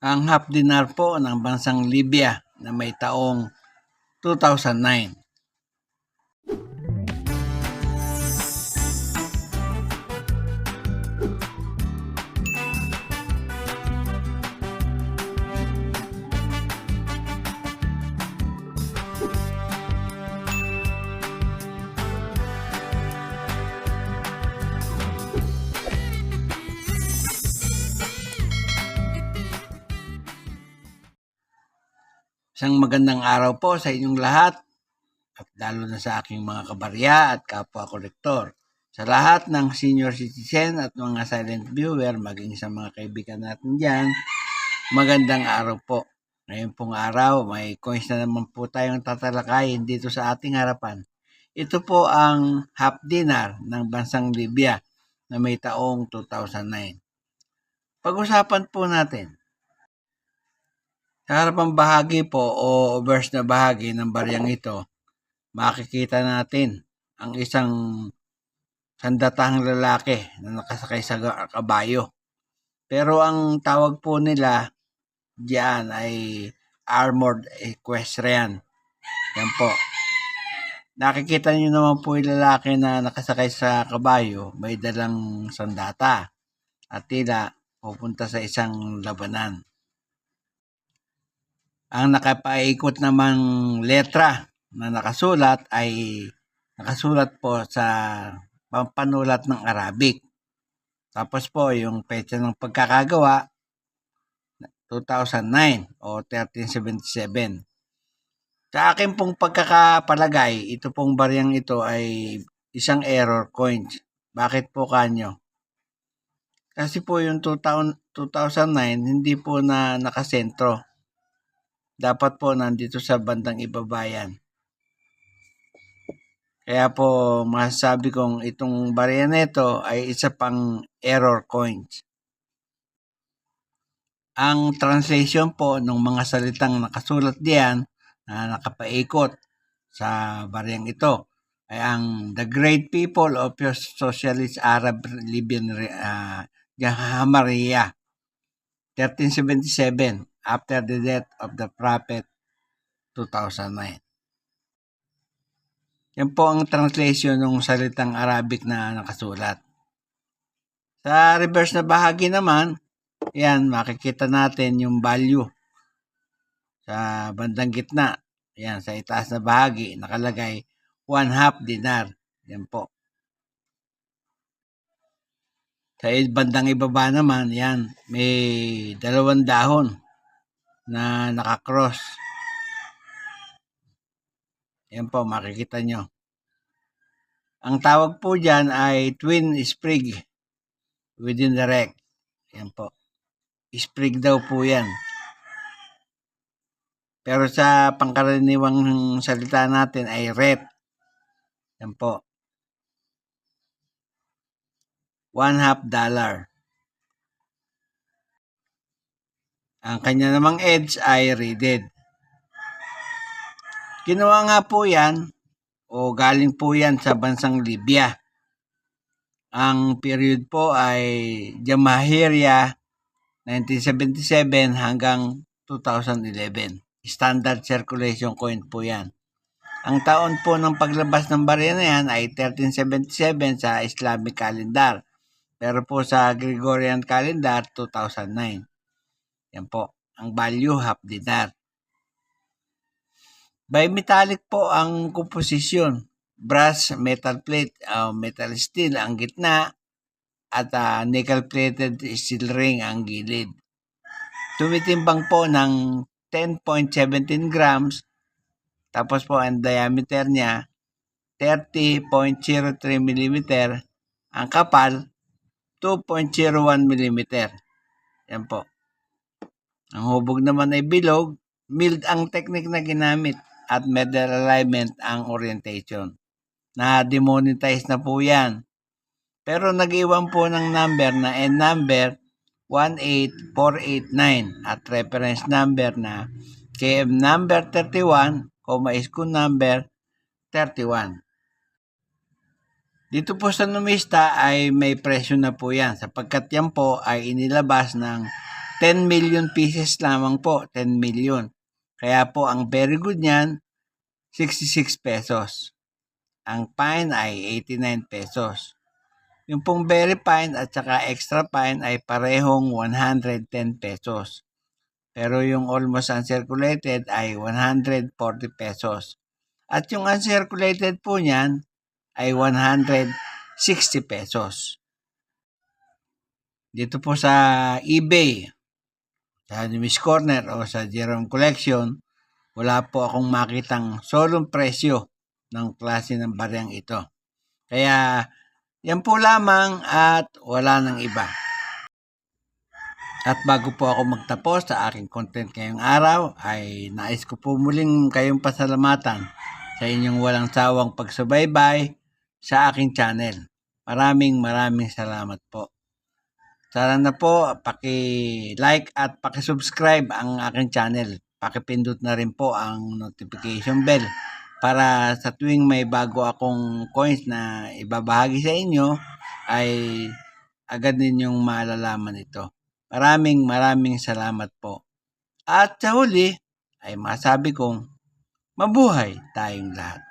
ang half dinar po ng bansang Libya na may taong 2009. Isang magandang araw po sa inyong lahat at lalo na sa aking mga kabarya at kapwa kolektor. Sa lahat ng senior citizen at mga silent viewer, maging sa mga kaibigan natin dyan, magandang araw po. Ngayon pong araw, may coins na naman po tayong tatalakayin dito sa ating harapan. Ito po ang half dinar ng bansang Libya na may taong 2009. Pag-usapan po natin sa harapang bahagi po o verse na bahagi ng baryang ito, makikita natin ang isang sandatahang lalaki na nakasakay sa kabayo. Pero ang tawag po nila diyan ay armored equestrian. Yan po. Nakikita niyo naman po yung lalaki na nakasakay sa kabayo, may dalang sandata at tila pupunta sa isang labanan. Ang nakapaikot namang letra na nakasulat ay nakasulat po sa pampanulat ng Arabic. Tapos po yung petsa ng pagkakagawa 2009 o 1377. Sa akin pong pagkakapalagay, ito pong baryang ito ay isang error coins. Bakit po kanyo? Kasi po yung 2000, 2009 hindi po na nakasentro dapat po nandito sa bandang ibabayan. Kaya po masasabi kong itong barya nito ay isa pang error coins. Ang translation po ng mga salitang nakasulat diyan na nakapaikot sa baryang ito ay ang the great people of your socialist Arab Libyan uh, Hamariya 1377 after the death of the prophet 2009. Yan po ang translation ng salitang Arabic na nakasulat. Sa reverse na bahagi naman, yan, makikita natin yung value sa bandang gitna. Yan, sa itaas na bahagi, nakalagay 1 half dinar. Yan po. Sa bandang ibaba naman, yan, may dalawang dahon na nakakross. Yan po, makikita nyo. Ang tawag po dyan ay twin sprig within the rec. Yan po. Sprig daw po yan. Pero sa pangkaraniwang salita natin ay ret. Yan po. One half dollar. Ang kanya namang edge ay reeded. Ginawa nga po yan o galing po yan sa bansang Libya. Ang period po ay Jamahiria 1977 hanggang 2011. Standard circulation coin po yan. Ang taon po ng paglabas ng barya na yan ay 1377 sa Islamic calendar. Pero po sa Gregorian calendar, 2009. Yan po, ang value half dinar. Bimetallic po ang komposisyon. Brass, metal plate, uh, metal steel ang gitna at uh, nickel-plated steel ring ang gilid. Tumitimbang po ng 10.17 grams tapos po ang diameter niya 30.03 mm ang kapal 2.01 mm. Yan po. Ang hubog naman ay bilog, mild ang technique na ginamit at medal alignment ang orientation. Na-demonetize na po yan. Pero nag-iwan po ng number na N number 18489 at reference number na KM number 31, ISKU number 31. Dito po sa numista ay may presyo na po yan sapagkat yan po ay inilabas ng 10 million pieces lamang po, 10 million. Kaya po ang very good niyan, 66 pesos. Ang fine ay 89 pesos. Yung pong very fine at saka extra fine ay parehong 110 pesos. Pero yung almost uncirculated ay 140 pesos. At yung uncirculated po niyan ay 160 pesos. Dito po sa eBay, sa Miss Corner o sa Jerome Collection, wala po akong makitang solong presyo ng klase ng baryang ito. Kaya yan po lamang at wala nang iba. At bago po ako magtapos sa aking content ngayong araw, ay nais ko po muling kayong pasalamatan sa inyong walang sawang pagsubaybay sa aking channel. Maraming maraming salamat po. Sana na po paki-like at paki-subscribe ang aking channel. Paki-pindot na rin po ang notification bell para sa tuwing may bago akong coins na ibabahagi sa inyo ay agad ninyong malalaman ito. Maraming maraming salamat po. At sa huli ay masabi kong mabuhay tayong lahat.